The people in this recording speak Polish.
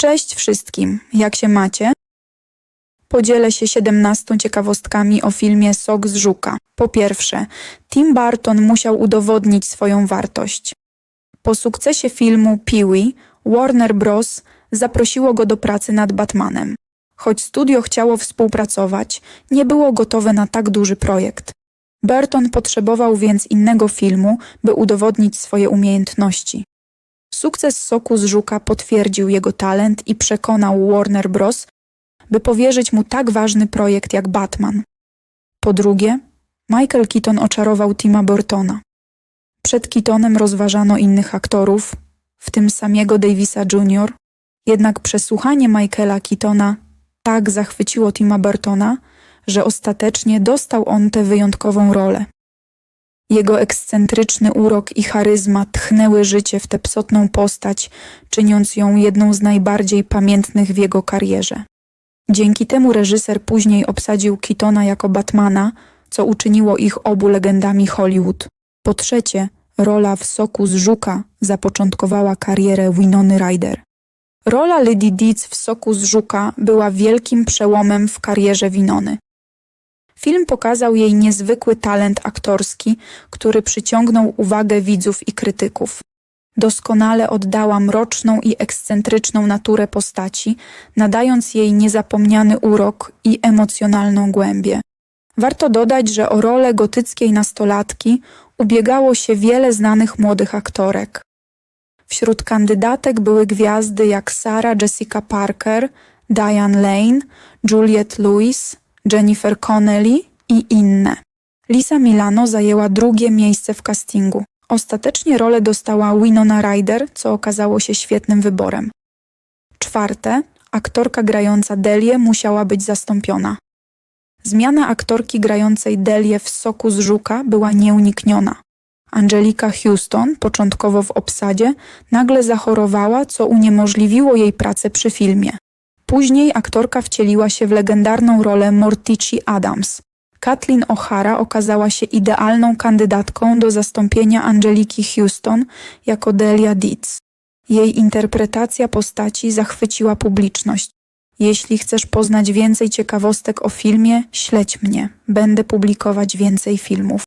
Cześć wszystkim, jak się macie? Podzielę się 17 ciekawostkami o filmie Sok z Żuka. Po pierwsze, Tim Burton musiał udowodnić swoją wartość. Po sukcesie filmu Pee-wee, Warner Bros. zaprosiło go do pracy nad Batmanem. Choć studio chciało współpracować, nie było gotowe na tak duży projekt. Burton potrzebował więc innego filmu, by udowodnić swoje umiejętności. Sukces Soku z Żuka potwierdził jego talent i przekonał Warner Bros., by powierzyć mu tak ważny projekt jak Batman. Po drugie, Michael Keaton oczarował Tima Burtona. Przed Keatonem rozważano innych aktorów, w tym samego Davisa Jr., jednak przesłuchanie Michaela Keatona tak zachwyciło Tima Burtona, że ostatecznie dostał on tę wyjątkową rolę. Jego ekscentryczny urok i charyzma tchnęły życie w tę psotną postać, czyniąc ją jedną z najbardziej pamiętnych w jego karierze. Dzięki temu reżyser później obsadził Keatona jako Batmana, co uczyniło ich obu legendami Hollywood. Po trzecie, rola w Soku z Żuka zapoczątkowała karierę Winony Ryder. Rola Lady Deeds w Soku z Żuka była wielkim przełomem w karierze Winony. Film pokazał jej niezwykły talent aktorski, który przyciągnął uwagę widzów i krytyków. Doskonale oddała mroczną i ekscentryczną naturę postaci, nadając jej niezapomniany urok i emocjonalną głębię. Warto dodać, że o rolę gotyckiej nastolatki ubiegało się wiele znanych młodych aktorek. Wśród kandydatek były gwiazdy jak Sarah Jessica Parker, Diane Lane, Juliette Lewis, Jennifer Connelly i inne. Lisa Milano zajęła drugie miejsce w castingu. Ostatecznie rolę dostała Winona Ryder, co okazało się świetnym wyborem. Czwarte, aktorka grająca Delię musiała być zastąpiona. Zmiana aktorki grającej Delię w Soku z Żuka była nieunikniona. Angelika Houston, początkowo w obsadzie, nagle zachorowała, co uniemożliwiło jej pracę przy filmie. Później aktorka wcieliła się w legendarną rolę Mortici Adams. Kathleen O'Hara okazała się idealną kandydatką do zastąpienia Angeliki Houston jako Delia Deeds. Jej interpretacja postaci zachwyciła publiczność. Jeśli chcesz poznać więcej ciekawostek o filmie, śledź mnie. Będę publikować więcej filmów.